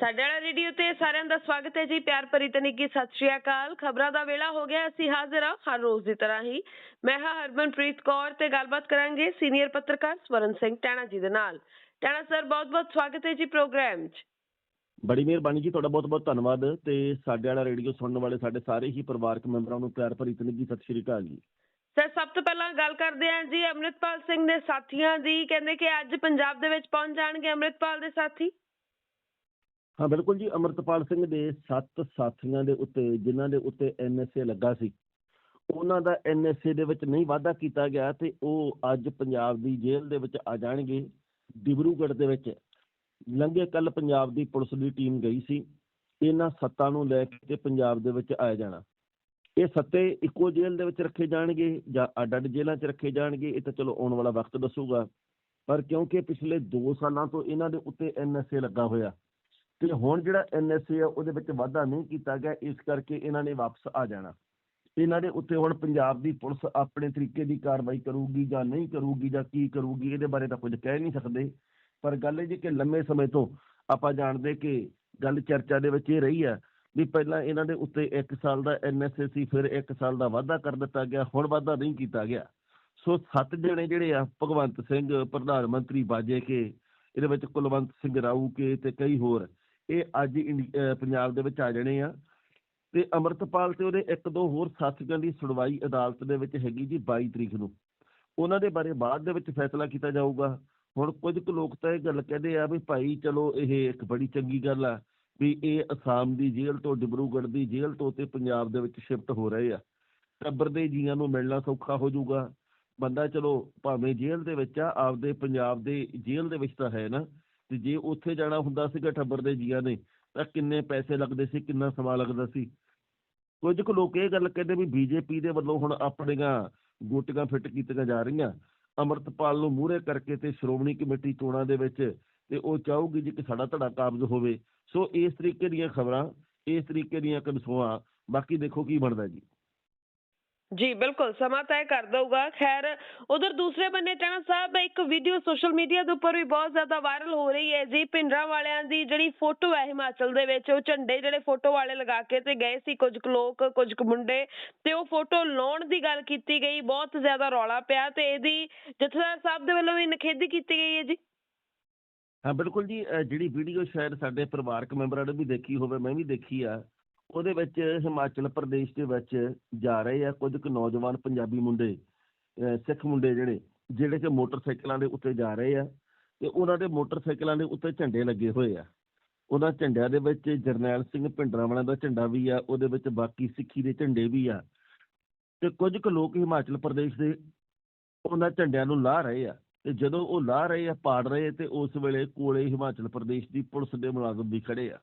ਸਾਡੇ ਵਾਲਾ ਰੇਡੀਓ ਤੇ ਸਾਰਿਆਂ ਦਾ ਸਵਾਗਤ ਹੈ ਜੀ ਪਿਆਰ ਭਰੀ ਤੇ ਨਿੱਘੀ ਸਤਿ ਸ਼੍ਰੀ ਅਕਾਲ। ਖਬਰਾਂ ਦਾ ਵੇਲਾ ਹੋ ਗਿਆ ਅਸੀਂ ਹਾਜ਼ਰ ਹਾਂ ਹਰ ਰੋਜ਼ ਦੀ ਤਰ੍ਹਾਂ ਹੀ। ਮੈਂ ਹਾਂ ਹਰਮਨਪ੍ਰੀਤ ਕੌਰ ਤੇ ਗੱਲਬਾਤ ਕਰਾਂਗੇ ਸੀਨੀਅਰ ਪੱਤਰਕਾਰ ਸਵਰਨ ਸਿੰਘ ਟੈਣਾ ਜੀ ਦੇ ਨਾਲ। ਟੈਣਾ ਸਰ ਬਹੁਤ-ਬਹੁਤ ਸਵਾਗਤ ਹੈ ਜੀ ਪ੍ਰੋਗਰਾਮ 'ਚ। ਬੜੀ ਮਿਹਰਬਾਨੀ ਜੀ ਤੁਹਾਡਾ ਬਹੁਤ-ਬਹੁਤ ਧੰਨਵਾਦ ਤੇ ਸਾਡੇ ਵਾਲਾ ਰੇਡੀਓ ਸੁਣਨ ਵਾਲੇ ਸਾਡੇ ਸਾਰੇ ਹੀ ਪਰਿਵਾਰਕ ਮੈਂਬਰਾਂ ਨੂੰ ਪਿਆਰ ਭਰੀ ਤਨਗੀ ਸਤਿ ਸ਼੍ਰੀ ਅਕਾਲ ਜੀ। ਸਰ ਸਭ ਤੋਂ ਪਹਿਲਾਂ ਗੱਲ ਕਰਦੇ ਹਾਂ ਜੀ ਅੰਮ੍ਰਿਤਪਾਲ ਸਿੰਘ ਦੇ ਸਾਥੀਆਂ ਦੀ। ਕਹਿੰਦੇ ਕਿ ਅੱਜ ਪੰਜਾਬ ਦੇ ਵਿੱਚ ਪਹੁੰਚ ਜਾਣਗੇ ਅੰਮ੍ਰਿਤਪਾਲ ਦੇ ਸਾਥੀ। ਹਾਂ, ਬਿਲਕੁਲ ਜੀ, ਅਮਰਤਪਾਲ ਸਿੰਘ ਦੇ ਸੱਤ ਸਾਥੀਆਂ ਦੇ ਉੱਤੇ, ਜਿਨ੍ਹਾਂ ਦੇ ਉੱਤੇ ਐਨਐਸਏ ਲੱਗਾ ਸੀ, ਉਹਨਾਂ ਦਾ ਐਨਐਸਏ ਦੇ ਵਿੱਚ ਨਹੀਂ ਵਾਅਦਾ ਕੀਤਾ ਗਿਆ ਤੇ ਉਹ ਅੱਜ ਪੰਜਾਬ ਦੀ ਜੇਲ੍ਹ ਦੇ ਵਿੱਚ ਆ ਜਾਣਗੇ, ਡਿਬਰੂਗੜ੍ਹ ਦੇ ਵਿੱਚ। ਲੰਘੇ ਕੱਲ ਪੰਜਾਬ ਦੀ ਪੁਲਿਸ ਦੀ ਟੀਮ ਗਈ ਸੀ, ਇਹਨਾਂ ਸੱਤਾਂ ਨੂੰ ਲੈ ਕੇ ਪੰਜਾਬ ਦੇ ਵਿੱਚ ਆਇਆ ਜਾਣਾ। ਇਹ ਸੱਤੇ ਇੱਕੋ ਜੇਲ੍ਹ ਦੇ ਵਿੱਚ ਰੱਖੇ ਜਾਣਗੇ ਜਾਂ ਅੱਡ-ਅੱਡ ਜੇਲ੍ਹਾਂ 'ਚ ਰੱਖੇ ਜਾਣਗੇ, ਇਹ ਤਾਂ ਚਲੋ ਆਉਣ ਵਾਲਾ ਵਕਤ ਦੱਸੂਗਾ। ਪਰ ਕਿਉਂਕਿ ਪਿਛਲੇ 2 ਸਾਲਾਂ ਤੋਂ ਇਹਨਾਂ ਦੇ ਉੱਤੇ ਐਨਐਸਏ ਲੱਗਾ ਹੋਇਆ ਤੇ ਹੁਣ ਜਿਹੜਾ ਐਨਐਸਏ ਆ, ਉਹਦੇ ਵਿੱਚ ਵਾਧਾ ਨਹੀਂ ਕੀਤਾ ਗਿਆ, ਇਸ ਕਰਕੇ ਇਹਨਾਂ ਨੇ ਵਾਪਸ ਆ ਜਾਣਾ। ਇਹਨਾਂ ਦੇ ਉੱਤੇ ਹੁਣ ਪੰਜਾਬ ਦੀ ਪੁਲਿਸ ਆਪਣੇ ਤਰੀਕੇ ਦੀ ਕਾਰਵਾਈ ਕਰੂਗੀ ਜਾਂ ਨਹੀਂ ਕਰੂਗੀ ਜਾਂ ਕੀ ਕਰੂਗੀ, ਇਹਦੇ ਬਾਰੇ ਤਾਂ ਕੁਝ ਕਹਿ ਨਹੀਂ ਸਕਦੇ। ਪਰ ਗੱਲ ਇਹ ਜੀ ਕਿ ਲੰਮੇ ਸਮੇਂ ਤੋਂ ਆਪਾਂ ਜਾਣਦੇ ਕਿ ਗੱਲ ਚਰਚਾ ਦੇ ਵਿੱਚ ਇਹ ਰਹੀ ਆ ਵੀ ਪਹਿਲਾਂ ਇਹਨਾਂ ਦੇ ਉੱਤੇ 1 ਸਾਲ ਦਾ ਐਨਐਸਏ ਸੀ, ਫਿਰ 1 ਸਾਲ ਦਾ ਵਾਧਾ ਕਰ ਦਿੱਤਾ ਗਿਆ, ਹੁਣ ਵਾਧਾ ਨਹੀਂ ਕੀਤਾ ਗਿਆ। ਸੋ ਸੱਤ ਜਣੇ ਜਿਹੜੇ ਆ, ਭਗਵੰਤ ਸਿੰਘ, ਪ੍ਰਧਾਨ ਮੰਤਰੀ ਬਾਜੇ ਕੇ, ਇਹਦੇ ਵਿੱਚ ਕੁਲਵੰਤ ਸਿੰਘ ਰਾਊ ਕੇ ਤੇ ਕਈ ਹੋਰ ਇਹ ਅੱਜ ਇੰਡੀ- ਪੰਜਾਬ ਦੇ ਵਿੱਚ ਆ ਜਾਣੇ ਆ। ਤੇ ਅਮਰਤਪਾਲ ਤੇ ਉਹਦੇ ਇੱਕ ਦੋ ਹੋਰ ਸਾਥੀਆਂ ਦੀ ਸੁਣਵਾਈ ਅਦਾਲਤ ਦੇ ਵਿੱਚ ਹੈਗੀ ਜੀ 22 ਤਰੀਕ ਨੂੰ। ਉਹਨਾਂ ਦੇ ਬਾਰੇ ਬਾਅਦ ਦੇ ਵਿੱਚ ਫੈਸਲਾ ਕੀਤਾ ਜਾਊਗਾ। ਹੁਣ ਕੁਝ ਕੁ ਲੋਕ ਤਾਂ ਇਹ ਗੱਲ ਕਹਿੰਦੇ ਆ ਵੀ ਭਾਈ ਚਲੋ ਇਹ ਇੱਕ ਬੜੀ ਚੰਗੀ ਗੱਲ ਆ ਵੀ ਇਹ ਅਸਾਮ ਦੀ ਜੇਲ੍ਹ ਤੋਂ ਡਿਬਰੂਗੜ੍ਹ ਦੀ ਜੇਲ੍ਹ ਤੋਂ ਤੇ ਪੰਜਾਬ ਦੇ ਵਿੱਚ ਸ਼ਿਫਟ ਹੋ ਰਹੇ ਆ। ਟੱਬਰ ਦੇ ਜੀਆਂ ਨੂੰ ਮਿਲਣਾ ਸੌਖਾ ਹੋ ਜਾਊਗਾ। ਬੰਦਾ ਚਲੋ ਭਾਵੇਂ ਜੇਲ੍ਹ ਦੇ ਵਿੱਚ ਆ, ਆਪਦੇ ਪੰਜਾਬ ਦੇ ਜੇਲ੍ਹ ਦੇ ਵਿੱਚ ਤਾਂ ਹੈ ਨਾ। ਤੇ ਜੇ ਉੱਥੇ ਜਾਣਾ ਹੁੰਦਾ ਸੀਗਾ ਟੱਬਰ ਦੇ ਜੀਆਂ ਨੇ, ਤਾਂ ਕਿੰਨੇ ਪੈਸੇ ਲੱਗਦੇ ਸੀ, ਕਿੰਨਾ ਸਮਾਂ ਲੱਗਦਾ ਸੀ? ਕੁਝ ਕੁ ਲੋਕ ਇਹ ਗੱਲ ਕਹਿੰਦੇ ਵੀ ਬੀਜੇਪੀ ਦੇ ਵੱਲੋਂ ਹੁਣ ਆਪਣੀਆਂ ਗੋਟੀਆਂ ਫਿੱਟ ਕੀਤੀਆਂ ਜਾ ਰਹੀਆਂ। ਅਮਰਤਪਾਲ ਨੂੰ ਮੂਹਰੇ ਕਰਕੇ ਤੇ ਸ਼੍ਰੋਮਣੀ ਕਮੇਟੀ ਚੋਣਾਂ ਦੇ ਵਿੱਚ ਤੇ ਉਹ ਚਾਹੂਗੀ ਜੀ ਕਿ ਸਾਡਾ ਧੜਾ ਕਾਬਜ਼ ਹੋਵੇ। ਸੋ ਇਸ ਤਰੀਕੇ ਦੀਆਂ ਖਬਰਾਂ, ਇਸ ਤਰੀਕੇ ਦੀਆਂ ਕਨਸੂਆਂ ਬਾਕੀ ਦੇਖੋ ਕੀ ਬਣਦਾ ਜੀ। ਜੀ, ਬਿਲਕੁਲ, ਸਮਾਂ ਤੈਅ ਕਰ ਦਊਗਾ। ਖੈਰ, ਉਧਰ ਦੂਸਰੇ ਬੰਨੇ ਟੈਣਾ ਸਾਹਿਬ, ਇੱਕ ਵੀਡੀਓ ਸੋਸ਼ਲ ਮੀਡੀਆ ਦੇ ਉੱਪਰ ਵੀ ਬਹੁਤ ਜ਼ਿਆਦਾ ਵਾਇਰਲ ਹੋ ਰਹੀ ਹੈ ਜੀ। ਪਿੰਡਰਾਂ ਵਾਲਿਆਂ ਦੀ ਜਿਹੜੀ ਫੋਟੋ ਹੈ ਹਿਮਾਚਲ ਦੇ ਵਿੱਚ, ਉਹ ਝੰਡੇ ਜਿਹੜੇ ਫੋਟੋ ਵਾਲੇ ਲਗਾ ਕੇ ਤੇ ਗਏ ਸੀ ਕੁਝ ਲੋਕ, ਕੁਝ ਕੁ ਮੁੰਡੇ ਤੇ ਉਹ ਫੋਟੋ ਲਾਉਣ ਦੀ ਗੱਲ ਕੀਤੀ ਗਈ। ਬਹੁਤ ਜ਼ਿਆਦਾ ਰੌਲਾ ਪਿਆ ਤੇ ਇਹਦੀ ਜਥੇਦਾਰ ਸਾਹਿਬ ਦੇ ਵੱਲੋਂ ਵੀ ਨਿਖੇਧੀ ਕੀਤੀ ਗਈ ਹੈ ਜੀ। ਹਾਂ, ਬਿਲਕੁਲ ਜੀ। ਜਿਹੜੀ ਵੀਡੀਓ ਸ਼ਾਇਦ ਸਾਡੇ ਪਰਿਵਾਰਕ ਮੈਂਬਰਾਂ ਨੇ ਵੀ ਦੇਖੀ ਹੋਵੇ, ਮੈਂ ਵੀ ਦੇਖੀ ਆ। ਉਹਦੇ ਵਿੱਚ ਹਿਮਾਚਲ ਪ੍ਰਦੇਸ਼ ਦੇ ਵਿੱਚ ਜਾ ਰਹੇ ਆ ਕੁਝ ਕੁ ਨੌਜਵਾਨ ਪੰਜਾਬੀ ਮੁੰਡੇ, ਅਹ ਸਿੱਖ ਮੁੰਡੇ ਜਿਹੜੇ ਜਿਹੜੇ ਕਿ ਮੋਟਰਸਾਈਕਲਾਂ ਦੇ ਉੱਤੇ ਜਾ ਰਹੇ ਆ ਤੇ ਉਹਨਾਂ ਦੇ ਮੋਟਰਸਾਈਕਲਾਂ ਦੇ ਉੱਤੇ ਝੰਡੇ ਲੱਗੇ ਹੋਏ ਆ। ਉਹਨਾਂ ਝੰਡਿਆਂ ਦੇ ਵਿੱਚ ਜਰਨੈਲ ਸਿੰਘ ਭਿੰਡਰਾਂਵਾਲਾ ਦਾ ਝੰਡਾ ਵੀ ਆ, ਉਹਦੇ ਵਿੱਚ ਬਾਕੀ ਸਿੱਖੀ ਦੇ ਝੰਡੇ ਵੀ ਆ। ਤੇ ਕੁਝ ਕੁ ਲੋਕ ਹਿਮਾਚਲ ਪ੍ਰਦੇਸ਼ ਦੇ ਉਹਨਾਂ ਝੰਡਿਆਂ ਨੂੰ ਲਾਹ ਰਹੇ ਆ ਤੇ ਜਦੋਂ ਉਹ ਲਾਹ ਰਹੇ ਆ, ਪਾੜ ਰਹੇ ਤੇ ਉਸ ਵੇਲੇ ਕੋਲੇ ਹਿਮਾਚਲ ਪ੍ਰਦੇਸ਼ ਦੀ ਪੁਲਿਸ ਦੇ ਮੁਲਾਜ਼ਮ ਵੀ ਖੜੇ ਆ।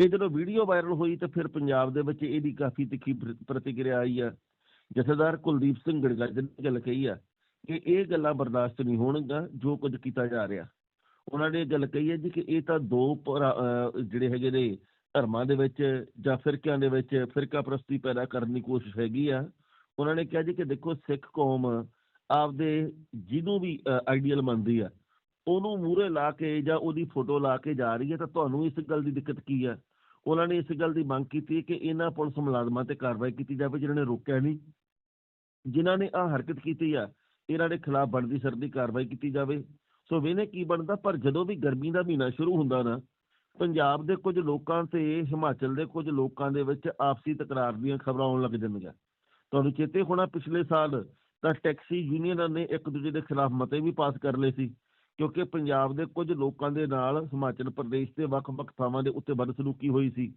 ਇਹ ਜਦੋਂ ਵੀਡੀਓ ਵਾਇਰਲ ਹੋਈ ਤਾਂ ਫਿਰ ਪੰਜਾਬ ਦੇ ਵਿੱਚ ਇਹਦੀ ਕਾਫੀ ਤਿੱਖੀ ਪ੍ਰ- ਪ੍ਰਤੀਕਿਰਿਆ ਆਈ ਆ। ਜਥੇਦਾਰ ਕੁਲਦੀਪ ਸਿੰਘ ਗੜਗੜ ਨੇ ਗੱਲ ਕਹੀ ਆ ਕਿ ਇਹ ਗੱਲਾਂ ਬਰਦਾਸ਼ਤ ਨਹੀਂ ਹੋਣਗੀਆਂ, ਜੋ ਕੁਝ ਕੀਤਾ ਜਾ ਰਿਹਾ। ਉਹਨਾਂ ਨੇ ਇਹ ਗੱਲ ਕਹੀ ਹੈ ਜੀ ਕਿ ਇਹ ਤਾਂ ਦੋ ਜਿਹੜੇ ਹੈਗੇ ਨੇ ਧਰਮਾਂ ਦੇ ਵਿੱਚ ਜਾਂ ਫਿਰਕਿਆਂ ਦੇ ਵਿੱਚ ਫਿਰਕਾ ਪ੍ਰਸਤੀ ਪੈਦਾ ਕਰਨ ਦੀ ਕੋਸ਼ਿਸ਼ ਹੈਗੀ ਆ। ਉਹਨਾਂ ਨੇ ਕਿਹਾ ਜੀ ਕਿ ਦੇਖੋ ਸਿੱਖ ਕੌਮ ਆਪਦੇ ਜਿਹਨੂੰ ਵੀ ਆਈਡੀਅਲ ਮੰਨਦੀ ਆ ਉਹਨੂੰ ਮੂਹਰੇ ਲਾ ਕੇ ਜਾਂ ਉਹਦੀ ਫੋਟੋ ਲਾ ਕੇ ਜਾ ਰਹੀ ਹੈ ਤਾਂ ਤੁਹਾਨੂੰ ਇਸ ਗੱਲ ਦੀ ਦਿੱਕਤ ਕੀ ਹੈ? ਉਹਨਾਂ ਨੇ ਇਸ ਗੱਲ ਦੀ ਮੰਗ ਕੀਤੀ ਕਿ ਇਹਨਾਂ ਪੁਲਿਸ ਮੁਲਾਜ਼ਮਾਂ ਤੇ ਕਾਰਵਾਈ ਕੀਤੀ ਜਾਵੇ ਜਿਨ੍ਹਾਂ ਨੇ ਰੋਕਿਆ ਨਹੀਂ। ਜਿਨ੍ਹਾਂ ਨੇ ਆਹ ਹਰਕਤ ਕੀਤੀ ਆ, ਇਹਨਾਂ ਦੇ ਖਿਲਾਫ ਬਣਦੀ ਸਰਦੀ ਕਾਰਵਾਈ ਕੀਤੀ ਜਾਵੇ। ਸੋ ਵੇਨੇ ਕੀ ਬਣਦਾ? ਪਰ ਜਦੋਂ ਵੀ ਗਰਮੀ ਦਾ ਮਹੀਨਾ ਸ਼ੁਰੂ ਹੁੰਦਾ ਨਾ, ਪੰਜਾਬ ਦੇ ਕੁਝ ਲੋਕਾਂ ਤੇ, ਹਿਮਾਚਲ ਦੇ ਕੁਝ ਲੋਕਾਂ ਦੇ ਵਿੱਚ ਆਪਸੀ ਤਕਰਾਰ ਦੀਆਂ ਖਬਰਾਂ ਆਉਣ ਲੱਗ ਜਾਂਦੀਆਂ। ਤੁਹਾਨੂੰ ਚੇਤੇ ਹੋਣਾ ਪਿਛਲੇ ਸਾਲ ਤਾਂ ਟੈਕਸੀ ਯੂਨੀਅਨਾਂ ਨੇ ਇੱਕ ਦੂਜੇ ਦੇ ਖਿਲਾਫ ਮਤੇ ਵੀ ਪਾਸ ਕਰ ਲਏ ਸੀ। ਕਿਉਂਕਿ ਪੰਜਾਬ ਦੇ ਕੁਝ ਲੋਕਾਂ ਦੇ ਨਾਲ ਹਿਮਾਚਲ ਪ੍ਰਦੇਸ਼ ਦੇ ਵੱਖ-ਵੱਖ ਥਾਵਾਂ ਦੇ ਉੱਤੇ ਬਦਸਲੂਕੀ ਹੋਈ ਸੀ।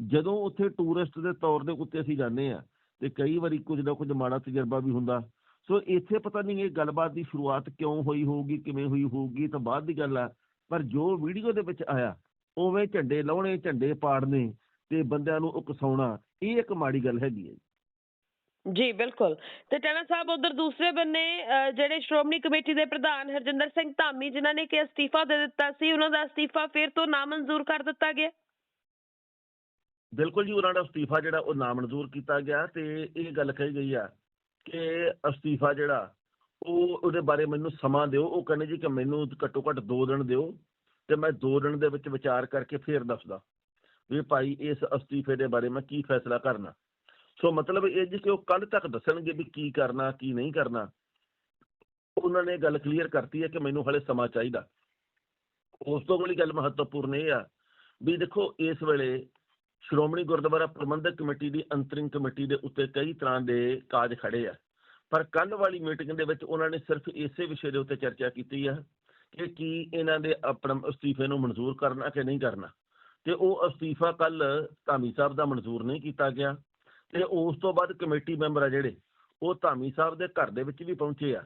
ਜਦੋਂ ਉੱਥੇ ਟੂਰਿਸਟ ਦੇ ਤੌਰ ਦੇ ਉੱਤੇ ਅਸੀਂ ਜਾਂਦੇ ਆ ਤੇ ਕਈ ਵਾਰੀ ਕੁਝ ਨਾ ਕੁਝ ਮਾੜਾ ਤਜਰਬਾ ਵੀ ਹੁੰਦਾ। ਸੋ ਇੱਥੇ ਪਤਾ ਨਹੀਂ ਇਹ ਗੱਲਬਾਤ ਦੀ ਸ਼ੁਰੂਆਤ ਕਿਉਂ ਹੋਈ ਹੋਊਗੀ, ਕਿਵੇਂ ਹੋਈ ਹੋਊਗੀ ਤਾਂ ਬਾਅਦ ਦੀ ਗੱਲ ਆ। ਪਰ ਜੋ ਵੀਡੀਓ ਦੇ ਵਿੱਚ ਆਇਆ, ਉਵੇਂ ਝੰਡੇ ਲਾਉਣੇ, ਝੰਡੇ ਪਾੜਨੇ ਤੇ ਬੰਦਿਆਂ ਨੂੰ ਉਕਸਾਉਣਾ, ਇਹ ਇੱਕ ਮਾੜੀ ਗੱਲ ਹੈਗੀ ਹੈ ਜੀ, ਬਿਲਕੁਲ। ਤੇ ਟੈਣਾ ਸਾਹਿਬ ਉਧਰ ਦੂਸਰੇ ਬੰਨੇ ਜਿਹੜੇ ਸ਼੍ਰੋਮਣੀ ਕਮੇਟੀ ਦੇ ਪ੍ਰਧਾਨ ਹਰਜਿੰਦਰ ਸਿੰਘ ਧਾਮੀ, ਜਿਨ੍ਹਾਂ ਨੇ ਕਿ ਅਸਤੀਫਾ ਦੇ ਦਿੱਤਾ ਸੀ, ਉਹਨਾਂ ਦਾ ਅਸਤੀਫਾ ਫਿਰ ਤੋਂ ਨਾਮਨਜ਼ੂਰ ਕਰ ਦਿੱਤਾ ਗਿਆ? ਬਿਲਕੁਲ ਜੀ, ਉਹਨਾਂ ਦਾ ਅਸਤੀਫਾ ਜਿਹੜਾ ਉਹ ਨਾਮਨਜ਼ੂਰ ਕੀਤਾ ਗਿਆ ਤੇ ਇਹ ਗੱਲ ਕਹੀ ਗਈ ਆ ਕਿ ਅਸਤੀਫਾ ਜਿਹੜਾ ਉਹ ਉਹਦੇ ਬਾਰੇ ਮੈਨੂੰ ਸਮਾਂ ਦਿਓ। ਉਹ ਕਹਿੰਦੇ ਜੀ ਕਿ ਮੈਨੂੰ ਘੱਟੋ ਘੱਟ 2 ਦਿਨ ਦਿਓ ਤੇ ਮੈਂ ਦੋ ਦਿਨ ਦੇ ਵਿੱਚ ਵਿਚਾਰ ਕਰਕੇ ਫੇਰ ਦੱਸਦਾ ਵੀ ਭਾਈ ਇਸ ਅਸਤੀਫੇ ਦੇ ਬਾਰੇ ਮੈਂ ਕੀ ਫੈਸਲਾ ਕਰਨਾ। ਸੋ ਮਤਲਬ ਇਹ ਜੀ ਕਿ ਉਹ ਕੱਲ ਤੱਕ ਦੱਸਣਗੇ ਵੀ ਕੀ ਕਰਨਾ, ਕੀ ਨਹੀਂ ਕਰਨਾ, ਉਹਨਾਂ ਨੇ ਗੱਲ ਕਲੀਅਰ ਕਰਤੀ ਹੈ ਕਿ ਮੈਨੂੰ ਹਲੇ ਸਮਾਂ ਚਾਹੀਦਾ। ਉਸ ਤੋਂ ਅਗਲੀ ਗੱਲ ਮਹੱਤਵਪੂਰਨ ਇਹ ਆ ਵੀ ਦੇਖੋ, ਇਸ ਵੇਲੇ ਸ਼੍ਰੋਮਣੀ ਗੁਰਦੁਆਰਾ ਪ੍ਰਬੰਧਕ ਕਮੇਟੀ ਦੀ ਅੰਤਰਿੰਗ ਕਮੇਟੀ ਦੇ ਉੱਤੇ ਕਈ ਤਰ੍ਹਾਂ ਦੇ ਕਾਜ ਖੜੇ ਆ। ਪਰ ਕੱਲ ਵਾਲੀ ਮੀਟਿੰਗ ਦੇ ਵਿੱਚ ਉਹਨਾਂ ਨੇ ਸਿਰਫ ਇਸੇ ਵਿਸ਼ੇ ਦੇ ਉੱਤੇ ਚਰਚਾ ਕੀਤੀ ਆ ਕਿ ਕੀ ਇਹਨਾਂ ਦੇ ਆਪਣਾ ਅਸਤੀਫੇ ਨੂੰ ਮਨਜ਼ੂਰ ਕਰਨਾ ਕਿ ਨਹੀਂ ਕਰਨਾ। ਤੇ ਉਹ ਅਸਤੀਫਾ ਕੱਲ ਧਾਮੀ ਸਾਹਿਬ ਦਾ ਮਨਜ਼ੂਰ ਨਹੀਂ ਕੀਤਾ ਗਿਆ। ਤੇ ਉਸ ਤੋਂ ਬਾਅਦ ਕਮੇਟੀ ਮੈਂਬਰ ਆ ਜਿਹੜੇ, ਉਹ ਧਾਮੀ ਸਾਹਿਬ ਦੇ ਘਰ ਦੇ ਵਿੱਚ ਵੀ ਪਹੁੰਚੇ ਆ।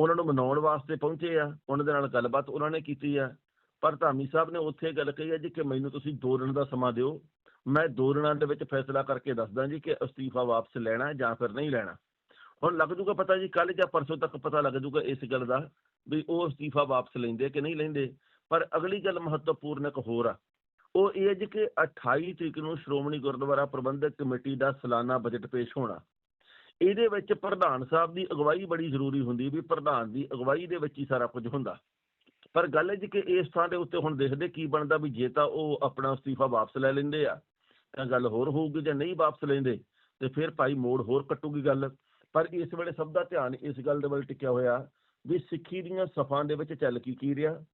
ਉਹਨਾਂ ਨੂੰ ਮਨਾਉਣ ਵਾਸਤੇ ਪਹੁੰਚੇ ਆ, ਉਹਨਾਂ ਦੇ ਨਾਲ ਗੱਲਬਾਤ ਉਹਨਾਂ ਨੇ ਕੀਤੀ ਆ। ਪਰ ਧਾਮੀ ਸਾਹਿਬ ਨੇ ਉੱਥੇ ਗੱਲ ਕਹੀ ਹੈ ਜੀ ਕਿ ਮੈਨੂੰ ਤੁਸੀਂ ਦੋ ਦਿਨ ਦਾ ਸਮਾਂ ਦਿਓ। ਮੈਂ ਦੋ ਦਿਨਾਂ ਦੇ ਵਿੱਚ ਫੈਸਲਾ ਕਰਕੇ ਦੱਸਦਾ ਜੀ ਕਿ ਅਸਤੀਫਾ ਵਾਪਸ ਲੈਣਾ ਜਾਂ ਫਿਰ ਨਹੀਂ ਲੈਣਾ। ਹੁਣ ਲੱਗ ਜੂਗਾ ਪਤਾ ਜੀ ਕੱਲ ਜਾਂ ਪਰਸੋਂ ਤੱਕ ਪਤਾ ਲੱਗ ਜੂਗਾ ਇਸ ਗੱਲ ਦਾ ਵੀ ਉਹ ਅਸਤੀਫਾ ਵਾਪਸ ਲੈਂਦੇ ਕਿ ਨਹੀਂ ਲੈਂਦੇ। ਪਰ ਅਗਲੀ ਗੱਲ ਮਹੱਤਵਪੂਰਨ ਇੱਕ ਹੋਰ ਆ। ਉਹ ਇਹ ਜੀ ਕਿ 28 ਤਰੀਕ ਨੂੰ ਸ਼੍ਰੋਮਣੀ ਗੁਰਦੁਆਰਾ ਪ੍ਰਬੰਧਕ ਕਮੇਟੀ ਦਾ ਸਾਲਾਨਾ ਬਜਟ ਪੇਸ਼ ਹੋਣਾ। ਇਹਦੇ ਵਿੱਚ ਪ੍ਰਧਾਨ ਸਾਹਿਬ ਦੀ ਅਗਵਾਈ ਬੜੀ ਜ਼ਰੂਰੀ ਹੁੰਦੀ ਵੀ ਪ੍ਰਧਾਨ ਦੀ ਅਗਵਾਈ ਦੇ ਵਿੱਚ ਹੀ ਸਾਰਾ ਕੁਝ ਹੁੰਦਾ। ਪਰ ਗੱਲ ਹੈ ਜੀ ਕਿ ਇਸ ਥਾਂ ਦੇ ਉੱਤੇ ਹੁਣ ਦੇਖਦੇ ਕੀ ਬਣਦਾ ਵੀ ਜੇ ਤਾਂ ਉਹ ਆਪਣਾ ਅਸਤੀਫਾ ਵਾਪਸ ਲੈ ਲੈਂਦੇ ਆ, ਤਾਂ ਗੱਲ ਹੋਰ ਹੋਊਗੀ ਜੇ ਨਹੀਂ ਵਾਪਸ ਲੈਂਦੇ, ਤੇ ਫਿਰ ਭਾਈ ਮੋੜ ਹੋਰ ਕੱਟੂਗੀ ਗੱਲ। ਪਰ ਇਸ ਵੇਲੇ ਸਭ ਦਾ ਧਿਆਨ ਇਸ ਗੱਲ ਦੇ ਵੱਲ ਟਿਕਿਆ ਹੋਇਆ ਵੀ ਸਿੱਖੀ ਦੀਆਂ ਸਫਾਂ ਦੇ ਵਿੱਚ ਚੱਲ ਕੀ ਕੀ ਰਿਹਾ।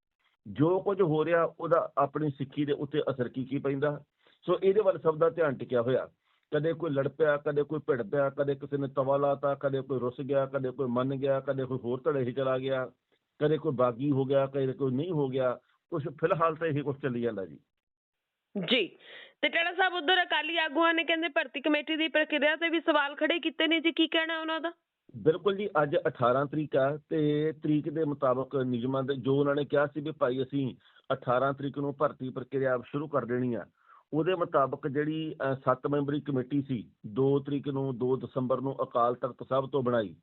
ਜੋ ਕੁਝ ਹੋ ਰਿਹਾ, ਉਹਦਾ ਆਪਣੀ ਸਿੱਖੀ ਦੇ ਉੱਤੇ ਅਸਰ ਕੀ ਕੀ ਪੈਂਦਾ? ਸੋ ਇਹਦੇ ਵੱਲ ਸਭ ਦਾ ਧਿਆਨ ਟਿਕਿਆ ਹੋਇਆ। ਕਦੇ ਕੋਈ ਲੜ ਪਿਆ, ਕਦੇ ਕੋਈ ਭਿੜ ਪਿਆ, ਕਦੇ ਕਿਸੇ ਨੇ ਤਵਾ ਲਾਤਾ ਕਦੇ ਕੋਈ ਰੁੱਸ ਗਿਆ, ਕਦੇ ਕੋਈ ਮੰਨ ਗਿਆ, ਕਦੇ ਕੋਈ ਹੋਰ ਧੜੇ 'ਚ ਚਲਾ ਗਿਆ, ਕਦੇ ਕੋਈ ਬਾਗੀ ਹੋ ਗਿਆ, ਕਦੇ ਕੋਈ ਨਹੀਂ ਹੋ ਗਿਆ ਕੁਝ ਫਿਲਹਾਲ ਤਾਂ ਇਹ ਕੁਝ ਚੱਲੀ ਜਾਂਦਾ ਜੀ। ਜੀ। ਤੇ ਟੇੜਾ ਸਾਹਿਬ, ਉਧਰ ਅਕਾਲੀ ਆਗੂਆਂ ਨੇ ਕਹਿੰਦੇ ਭਰਤੀ ਕਮੇਟੀ ਦੀ ਪ੍ਰਕਿਰਿਆ ਤੇ ਵੀ ਸਵਾਲ ਖੜੇ ਕੀਤੇ ਨੇ ਜੀ, ਕੀ ਕਹਿਣਾ ਉਹਨਾਂ ਦਾ? ਬਿਲਕੁਲ ਜੀ, ਅੱਜ 18 ਤਰੀਕ ਆ ਤੇ ਤਰੀਕ ਦੇ ਮੁਤਾਬਕ ਨਿਯਮਾਂ ਦੇ, ਜੋ ਉਹਨਾਂ ਨੇ ਕਿਹਾ ਸੀ ਵੀ ਭਾਈ ਅਸੀਂ 18 ਤਰੀਕ ਨੂੰ ਭਰਤੀ ਪ੍ਰਕਿਰਿਆ ਸ਼ੁਰੂ ਕਰ ਦੇਣੀ ਆ, ਉਹਦੇ ਮੁਤਾਬਕ ਜਿਹੜੀ 7 ਮੈਂਬਰੀ ਕਮੇਟੀ ਸੀ 2 ਤਰੀਕ ਨੂੰ 2 ਦਸੰਬਰ ਨੂੰ ਅਕਾਲ ਤਖਤ ਸਾਹਿਬ ਤੋਂ ਬਣਾਈ,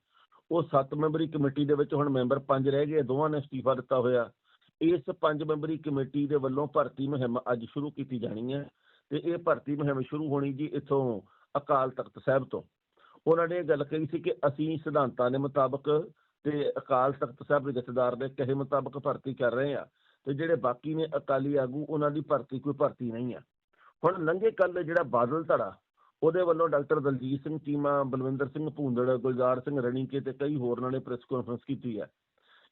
ਉਹ 7 ਮੈਂਬਰੀ ਕਮੇਟੀ ਦੇ ਵਿੱਚ ਹੁਣ ਮੈਂਬਰ 5 ਰਹਿ ਗਏ, ਦੋਵਾਂ ਨੇ ਅਸਤੀਫਾ ਦਿੱਤਾ ਹੋਇਆ, ਇਸ 5 ਮੈਂਬਰੀ ਕਮੇਟੀ ਦੇ ਵੱਲੋਂ ਭਰਤੀ ਮੁਹਿੰਮ ਅੱਜ ਸ਼ੁਰੂ ਕੀਤੀ ਜਾਣੀ ਹੈ ਤੇ ਇਹ ਭਰਤੀ ਮੁਹਿੰਮ ਸ਼ੁਰੂ ਹੋਣੀ ਜੀ ਇੱਥੋਂ ਅਕਾਲ ਤਖਤ ਸਾਹਿਬ ਤੋਂ। ਉਹਨਾਂ ਨੇ ਇਹ ਗੱਲ ਕਹੀ ਸੀ ਕਿ ਅਸੀਂ ਸਿਧਾਂਤਾਂ ਦੇ ਮੁਤਾਬਕ ਤੇ ਅਕਾਲ ਤਖਤ ਸਾਹਿਬ ਦੇ ਜਥੇਦਾਰ ਦੇ ਕਹੇ ਮੁਤਾਬਕ ਭਰਤੀ ਕਰ ਰਹੇ ਆ ਤੇ ਜਿਹੜੇ ਬਾਕੀ ਨੇ ਅਕਾਲੀ ਆਗੂ, ਉਹਨਾਂ ਦੀ ਭਰਤੀ ਕੋਈ ਭਰਤੀ ਨਹੀਂ ਆ। ਹੁਣ ਲੰਘੇ ਕੱਲ ਜਿਹੜਾ ਬਾਦਲ ਧੜਾ, ਉਹਦੇ ਵੱਲੋਂ ਡਾਕਟਰ ਦਲਜੀਤ ਸਿੰਘ ਚੀਮਾ ਬਲਵਿੰਦਰ ਸਿੰਘ, ਭੂੰਦੜ, ਗੁਲਜ਼ਾਰ ਸਿੰਘ ਰਣੀਕੇ ਤੇ ਕਈ ਹੋਰਨਾਂ ਨੇ ਪ੍ਰੈਸ ਕਾਨਫਰੰਸ ਕੀਤੀ ਹੈ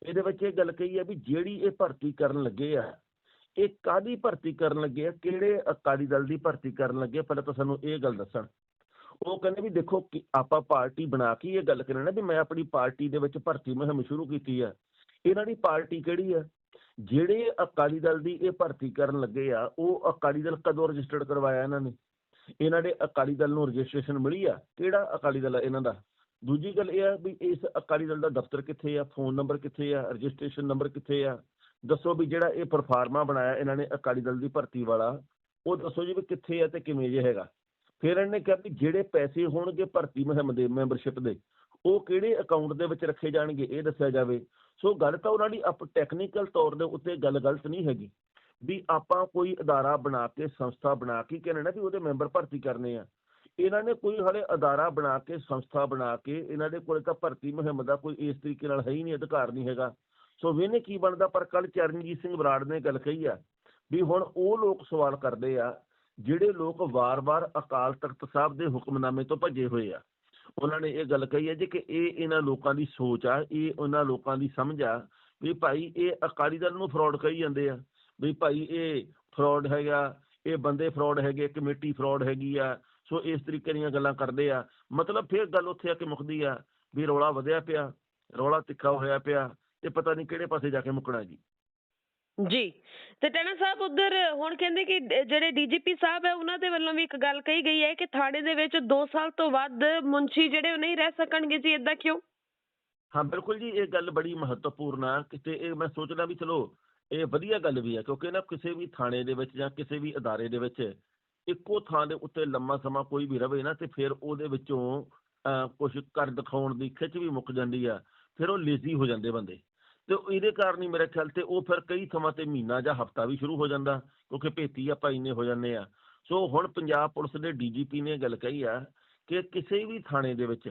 ਇਹਦੇ ਵਿੱਚ ਇਹ ਗੱਲ ਕਹੀ ਹੈ ਵੀ ਜਿਹੜੀ ਇਹ ਭਰਤੀ ਕਰਨ ਲੱਗੇ ਆ, ਇਹ ਕਾਦੀ ਭਰਤੀ ਕਰਨ ਲੱਗੇ ਆ, ਕਿਹੜੇ ਅਕਾਲੀ ਦਲ ਦੀ ਭਰਤੀ ਕਰਨ ਲੱਗੇ ਪਹਿਲਾਂ ਤਾਂ ਸਾਨੂੰ ਇਹ ਗੱਲ ਦੱਸਣ। ਉਹ ਕਹਿੰਦੇ ਵੀ ਦੇਖੋ ਕਿ ਆਪਾਂ ਪਾਰਟੀ ਬਣਾ ਕੇ ਇਹ ਗੱਲ ਕਰਨਾ ਵੀ ਮੈਂ ਆਪਣੀ ਪਾਰਟੀ ਦੇ ਵਿੱਚ ਭਰਤੀ ਮੁਹਿੰਮ ਸ਼ੁਰੂ ਕੀਤੀ ਆ। ਇਹਨਾਂ ਦੀ ਪਾਰਟੀ ਕਿਹੜੀ ਆ? ਜਿਹੜੇ ਅਕਾਲੀ ਦਲ ਦੀ ਇਹ ਭਰਤੀ ਕਰਨ ਲੱਗੇ ਆ, ਉਹ ਅਕਾਲੀ ਦਲ ਕਦੋਂ ਰਜਿਸਟਰਡ ਕਰਵਾਇਆ ਇਹਨਾਂ ਨੇ? ਇਹਨਾਂ ਦੇ ਅਕਾਲੀ ਦਲ ਨੂੰ ਰਜਿਸਟ੍ਰੇਸ਼ਨ ਮਿਲੀ ਆ? ਕਿਹੜਾ ਅਕਾਲੀ ਦਲ ਆ ਇਹਨਾਂ ਦਾ? ਦੂਜੀ ਗੱਲ ਇਹ ਆ ਵੀ ਇਸ ਅਕਾਲੀ ਦਲ ਦਾ ਦਫ਼ਤਰ ਕਿੱਥੇ ਆ? ਫੋਨ ਨੰਬਰ ਕਿੱਥੇ ਆ? ਰਜਿਸਟ੍ਰੇਸ਼ਨ ਨੰਬਰ ਕਿੱਥੇ ਆ? ਦੱਸੋ ਵੀ ਜਿਹੜਾ ਇਹ ਪਰਫਾਰਮਾ ਬਣਾਇਆ ਇਹਨਾਂ ਨੇ ਅਕਾਲੀ ਦਲ ਦੀ ਭਰਤੀ ਵਾਲਾ, ਉਹ ਦੱਸੋ ਜੀ ਵੀ ਕਿੱਥੇ ਆ ਤੇ ਕਿਵੇਂ ਜੇ ਹੈਗਾ। ਫਿਰ ਇਹਨਾਂ ਨੇ ਕਿਹਾ ਵੀ ਜਿਹੜੇ ਪੈਸੇ ਹੋਣਗੇ ਭਰਤੀ ਮੁਹਿੰਮ ਦੇ ਮੈਂਬਰਸ਼ਿਪ ਦੇ, ਉਹ ਕਿਹੜੇ ਅਕਾਊਂਟ ਦੇ ਵਿੱਚ ਰੱਖੇ ਜਾਣਗੇ, ਇਹ ਦੱਸਿਆ ਜਾਵੇ। ਸੋ ਗੱਲ ਤਾਂ ਉਹਨਾਂ ਦੀ ਆਪ ਟੈਕਨੀਕਲ ਤੌਰ ਦੇ ਉੱਤੇ ਗੱਲ ਗਲਤ ਨਹੀਂ ਹੈਗੀ। ਵੀ ਆਪਾਂ ਕੋਈ ਅਦਾਰਾ ਬਣਾ ਕੇ, ਸੰਸਥਾ ਬਣਾ ਕੇ ਕਹਿੰਦੇ ਨਾ ਵੀ ਉਹਦੇ ਮੈਂਬਰ ਭਰਤੀ ਕਰਨੇ ਆ। ਇਹਨਾਂ ਨੇ ਕੋਈ ਹਲੇ ਅਦਾਰਾ ਬਣਾ ਕੇ, ਸੰਸਥਾ ਬਣਾ ਕੇ, ਇਹਨਾਂ ਦੇ ਕੋਲ ਤਾਂ ਭਰਤੀ ਮੁਹਿੰਮ ਦਾ ਕੋਈ ਇਸ ਤਰੀਕੇ ਨਾਲ ਹੈ ਹੀ ਨਹੀਂ, ਅਧਿਕਾਰ ਨਹੀਂ ਹੈਗਾ। ਸੋ ਵੇਨੇ ਕੀ ਬਣਦਾ? ਪਰ ਕੱਲ ਚਰਨਜੀਤ ਸਿੰਘ ਬਰਾੜ ਨੇ ਗੱਲ ਕਹੀ ਆ ਵੀ ਹੁਣ ਉਹ ਲੋਕ ਸਵਾਲ ਕਰਦੇ ਆ ਜਿਹੜੇ ਲੋਕ ਵਾਰ-ਵਾਰ ਅਕਾਲ ਤਖਤ ਸਾਹਿਬ ਦੇ ਹੁਕਮਨਾਮੇ ਤੋਂ ਭੱਜੇ ਹੋਏ ਆ, ਉਹਨਾਂ ਨੇ ਇਹ ਗੱਲ ਕਹੀ ਹੈ ਜੀ ਕਿ ਇਹ ਇਹਨਾਂ ਲੋਕਾਂ ਦੀ ਸੋਚ ਆ, ਇਹ ਉਹਨਾਂ ਲੋਕਾਂ ਦੀ ਸਮਝ ਆ, ਵੀ ਭਾਈ ਇਹ ਅਕਾਲੀ ਦਲ ਨੂੰ ਫਰਾਡ ਕਹੀ ਜਾਂਦੇ ਆ, ਵੀ ਭਾਈ ਇਹ ਫਰਾਡ ਹੈਗਾ, ਇਹ ਬੰਦੇ ਫਰਾਡ ਹੈਗੇ, ਕਮੇਟੀ ਫਰਾਡ ਹੈਗੀ ਆ, ਸੋ ਇਸ ਤਰੀਕੇ ਦੀਆਂ ਗੱਲਾਂ ਕਰਦੇ ਆ। ਮਤਲਬ ਫਿਰ ਗੱਲ ਉੱਥੇ ਆ ਕੇ ਮੁੱਕਦੀ ਆ, ਵੀ ਰੌਲਾ ਵਧਿਆ ਪਿਆ, ਰੌਲਾ ਤਿੱਖਾ ਹੋਇਆ ਪਿਆ, ਤੇ ਪਤਾ ਨਹੀਂ ਕਿਹੜੇ ਪਾਸੇ ਜਾ ਕੇ ਮੁੱਕਣਾ ਜੀ। ਜੀ। ਤੇ ਟੈਣਾ ਸਾਹਿਬ ਉਧਰ ਹੁਣ ਕਹਿੰਦੇ ਕਿ ਜਿਹੜੇ ਡੀਜੀਪੀ ਸਾਹਿਬ ਹੈ, ਉਹਨਾਂ ਦੇ ਵੱਲੋਂ ਵੀ ਇੱਕ ਗੱਲ ਕਹੀ ਗਈ ਹੈ ਕਿ ਥਾਣੇ ਦੇ ਵਿੱਚ 2 ਸਾਲ ਤੋਂ ਵੱਧ ਮੁੰਸ਼ੀ ਜਿਹੜੇ ਉਹ ਨਹੀਂ ਰਹਿ ਸਕਣਗੇ ਜੀ ਇਦਾਂ ਕਿਉਂ? ਹਾਂ, ਬਿਲਕੁਲ ਜੀ, ਇਹ ਗੱਲ ਬੜੀ ਮਹੱਤਵਪੂਰਨ ਆ। ਕਿਤੇ ਇਹ ਮੈਂ ਸੋਚਦਾ ਵੀ ਚਲੋ, ਇਹ ਵਧੀਆ ਗੱਲ ਵੀ ਆ, ਕਿਉਂਕਿ ਨਾ ਕਿਸੇ ਵੀ ਥਾਣੇ ਦੇ ਵਿੱਚ ਜਾਂ ਕਿਸੇ ਵੀ ਅਦਾਰੇ ਦੇ ਵਿੱਚ ਇੱਕੋ ਥਾਂ ਦੇ ਉੱਤੇ ਲੰਮਾ ਸਮਾਂ ਕੋਈ ਵੀ ਰਵੇ ਨਾ, ਤੇ ਫਿਰ ਉਹਦੇ ਵਿੱਚੋਂ ਕੁਝ ਕਰ ਦਿਖਾਉਣ ਦੀ ਖਿੱਚ ਵੀ ਮੁੱਕ ਜਾਂਦੀ ਆ, ਫਿਰ ਉਹ ਲੇਜ਼ੀ ਹੋ ਜਾਂਦੇ ਬੰਦੇ। ਤੇ ਇਹਦੇ ਕਾਰਨ ਹੀ ਮੇਰੇ ਖਿਆਲ ਤੇ ਉਹ ਫਿਰ ਕਈ ਥਾਵਾਂ ਤੇ ਮਹੀਨਾ ਜਾਂ ਹਫਤਾ ਵੀ ਸ਼ੁਰੂ ਹੋ ਜਾਂਦਾ, ਕਿਉਂਕਿ ਭੇਤੀ ਆਪਾਂ ਇੰਨੇ ਹੋ ਜਾਂਦੇ ਆ। ਸੋ ਹੁਣ ਪੰਜਾਬ ਪੁਲਿਸ ਦੇ ਡੀਜੀਪੀ ਨੇ ਇਹ ਗੱਲ ਕਹੀ ਆ ਕਿ ਕਿਸੇ ਵੀ ਥਾਣੇ ਦੇ ਵਿੱਚ,